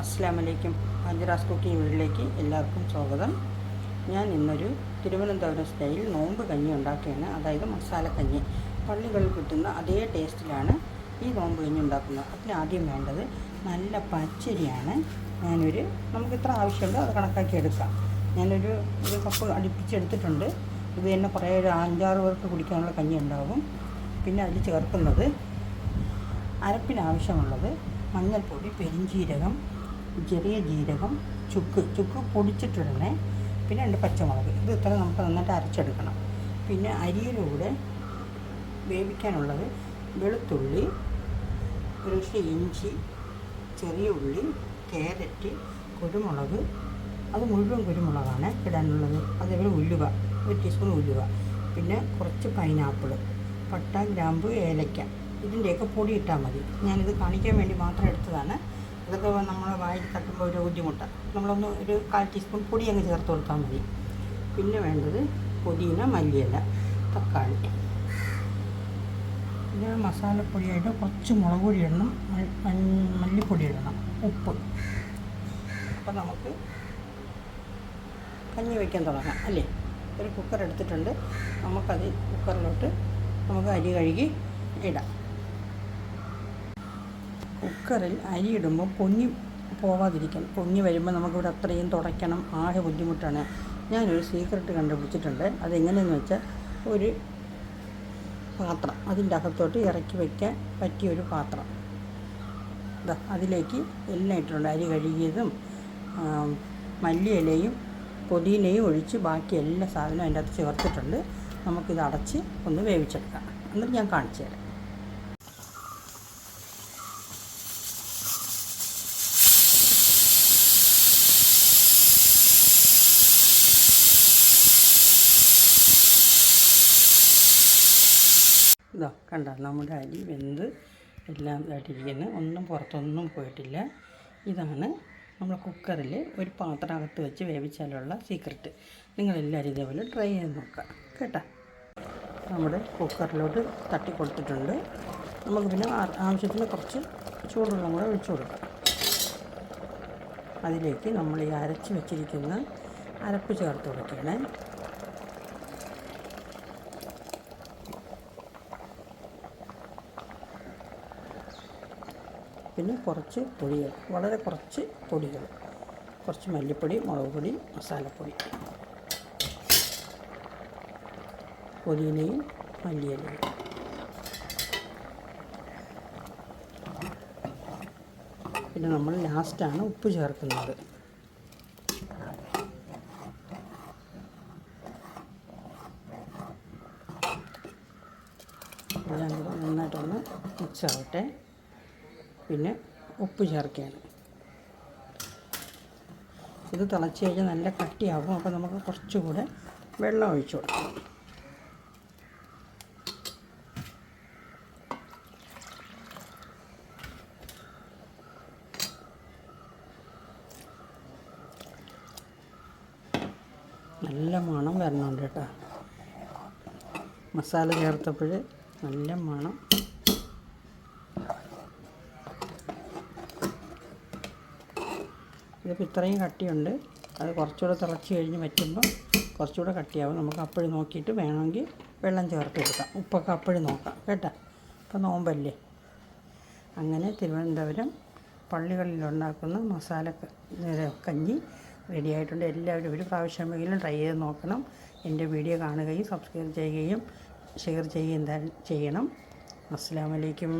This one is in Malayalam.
അസ്സാം വലൈക്കും ഹാജിറാസ് കുക്കിംഗ് വീട്ടിലേക്ക് എല്ലാവർക്കും സ്വാഗതം. ഞാൻ ഇന്നൊരു തിരുവനന്തപുരം സ്റ്റൈൽ നോമ്പ് കഞ്ഞി ഉണ്ടാക്കുകയാണ്. അതായത് മസാല കഞ്ഞി. പള്ളികളിൽ കിട്ടുന്ന അതേ ടേസ്റ്റിലാണ് ഈ നോമ്പ് കഞ്ഞി ഉണ്ടാക്കുന്നത്. അതിന് ആദ്യം വേണ്ടത് നല്ല പച്ചരിയാണ്. ഞാനൊരു നമുക്ക് ഇത്ര ആവശ്യമുണ്ടോ അത് കണക്കാക്കി എടുക്കാം ഞാനൊരു ഒരു കപ്പ് അടുപ്പിച്ചെടുത്തിട്ടുണ്ട്. ഇത് തന്നെ കുറേ ഒരു അഞ്ചാറ് പേർക്ക് കുടിക്കാനുള്ള കഞ്ഞി ഉണ്ടാകും പിന്നെ അതിൽ ചേർക്കുന്നത് അരപ്പിനാവശ്യമുള്ളത് മഞ്ഞൾപ്പൊടി പെരിഞ്ജീരകം ചെറിയ ജീരകം ചുക്ക് ചുക്ക് പൊടിച്ചിട്ടിടണേ. പിന്നെ രണ്ട് പച്ചമുളക്. ഇത് ഇത്ര നമുക്ക് നന്നായിട്ട് അരച്ചെടുക്കണം. പിന്നെ അരിയിലൂടെ വേവിക്കാനുള്ളത് വെളുത്തുള്ളി ഒരു ഇഞ്ചി ചെറിയ ഉള്ളി ക്യാരറ്റ് കുരുമുളക്. അത് മുഴുവൻ കുരുമുളകാണ് ഇടാനുള്ളത്. അതേപോലെ ഉലുവ ഒരു ടീസ്പൂൺ ഉലുവ. പിന്നെ കുറച്ച് പൈനാപ്പിൾ പട്ട ഗ്രാമ്പു ഏലക്ക ഇതിന്റെയൊക്കെ പൊടി ഇട്ടാൽ മതി. ഞാനിത് കാണിക്കാൻ വേണ്ടി മാത്രം എടുത്തതാണ്. ഇതൊക്കെ നമ്മൾ വായിൽ തട്ടുമ്പോൾ ഒരു ബുദ്ധിമുട്ടാണ്. നമ്മളൊന്ന് ഒരു കാൽ ടീസ്പൂൺ പൊടി അങ്ങ് ചേർത്ത് കൊടുത്താൽ മതി. പിന്നെ വേണ്ടത് പുതിന മല്ലിയില തക്കാളി. പിന്നെ മസാലപ്പൊടിയായിട്ട് കുറച്ച് മുളക് പൊടി ഇടണം. മല്ലിപ്പൊടി ഇടണം. ഉപ്പ്. അപ്പോൾ നമുക്ക് കഞ്ഞി വയ്ക്കാൻ തുടങ്ങാം അല്ലേ? ഒരു കുക്കർ എടുത്തിട്ടുണ്ട്. നമുക്കത് കുക്കറിലോട്ട് നമുക്ക് അരി കഴുകി ഇടാം. കുക്കറിൽ അരി ഇടുമ്പോൾ പൊങ്ങി പോവാതിരിക്കാൻ. പൊങ്ങി വരുമ്പോൾ നമുക്കിവിടെ അത്രയും തുടയ്ക്കണം. ആകെ ബുദ്ധിമുട്ടാണ്. ഞാനൊരു സീക്രട്ട് കണ്ടുപിടിച്ചിട്ടുണ്ട്. അതെങ്ങനെയെന്ന് വെച്ചാൽ ഒരു പാത്രം അതിന്റെ അകത്തോട്ട് ഇറക്കി വയ്ക്കാൻ പറ്റിയ ഒരു പാത്രം. ദാ അതിലേക്ക് എല്ലാം ഇട്ടിട്ടുണ്ട്. അരി കഴുകിയതും മല്ലിയിലയും പുതിനയും ഒഴിച്ച് ബാക്കി എല്ലാ സാധനവും അതിന്റെ അകത്ത് ചേർത്തിട്ടുണ്ട്. നമുക്കിത് അടച്ച് ഒന്ന് വേവിച്ചെടുക്കാം. എന്നിട്ട് ഞാൻ കാണിച്ചു തരാം. ഇതാ കണ്ട നമ്മുടെ അരി വെന്ത് എല്ലാം ഇതായിട്ടിരിക്കുന്നു. ഒന്നും പുറത്തൊന്നും പോയിട്ടില്ല. ഇതാണ് നമ്മൾ കുക്കറിൽ ഒരു പാത്രമകത്ത് വെച്ച് വേവിച്ചാലുള്ള സീക്രട്ട് നിങ്ങളെല്ലാവരും ഇതേപോലെ ട്രൈ ചെയ്ത് നോക്കാം കേട്ടോ? നമ്മുടെ കുക്കറിലോട്ട് തട്ടി കൊടുത്തിട്ടുണ്ട്. നമുക്ക് പിന്നെ ആവശ്യത്തിന് കുറച്ച് ചൂടുവെള്ളം കൂടെ ഒഴിച്ചു കൊടുക്കാം. അതിലേക്ക് നമ്മൾ ഈ അരച്ച് വെച്ചിരിക്കുന്ന അരപ്പ് ചേർത്ത് കൊടുക്കണേ പിന്നെ കുറച്ച് പൊടികൾ വളരെ കുറച്ച് പൊടികൾ. കുറച്ച് മല്ലിപ്പൊടി മുളക് പൊടി മസാലപ്പൊടി. പൊതിനയും മല്ലിയിലയും. പിന്നെ നമ്മൾ ലാസ്റ്റാണ് ഉപ്പ് ചേർക്കുന്നത്. നന്നായിട്ടൊന്ന് മിക്സ് ആവട്ടെ. പിന്നെ ഉപ്പ് ചേർക്കുകയാണ്. ഇത് തിളച്ച് കഴിഞ്ഞാൽ നല്ല കട്ടിയാകും അപ്പോൾ നമുക്ക് കുറച്ചുകൂടെ വെള്ളം ഒഴിച്ചു കൊടുക്കാം. നല്ല മണം വരണുണ്ട് കേട്ടോ. മസാല ചേർത്തപ്പോൾ നല്ല മണം. ഇതിപ്പോൾ ഇത്രയും കട്ടിയുണ്ട്. അത് കുറച്ചുകൂടെ തിളച്ച് കഴിഞ്ഞ് വറ്റുമ്പോൾ കുറച്ചുകൂടെ കട്ടിയാവും. നമുക്ക് അപ്പോഴും നോക്കിയിട്ട് വേണമെങ്കിൽ വെള്ളം ചേർത്ത് കൊടുക്കാം. ഉപ്പൊക്കെ അപ്പോഴും നോക്കാം. കേട്ടോ? ഇപ്പം നോമ്പല്ലേ? അങ്ങനെ തിരുവനന്തപുരം പള്ളികളിൽ ഉണ്ടാക്കുന്ന മസാല കഞ്ഞി റെഡിയായിട്ടുണ്ട് എല്ലാവരും ഒരു പ്രാവശ്യമെങ്കിലും ട്രൈ ചെയ്ത് നോക്കണം. എന്റെ വീഡിയോ കാണുകയും സബ്സ്ക്രൈബ് ചെയ്യുകയും ഷെയർ ചെയ്യുകയും ചെയ്യണം. അസ്സാം വലൈക്കും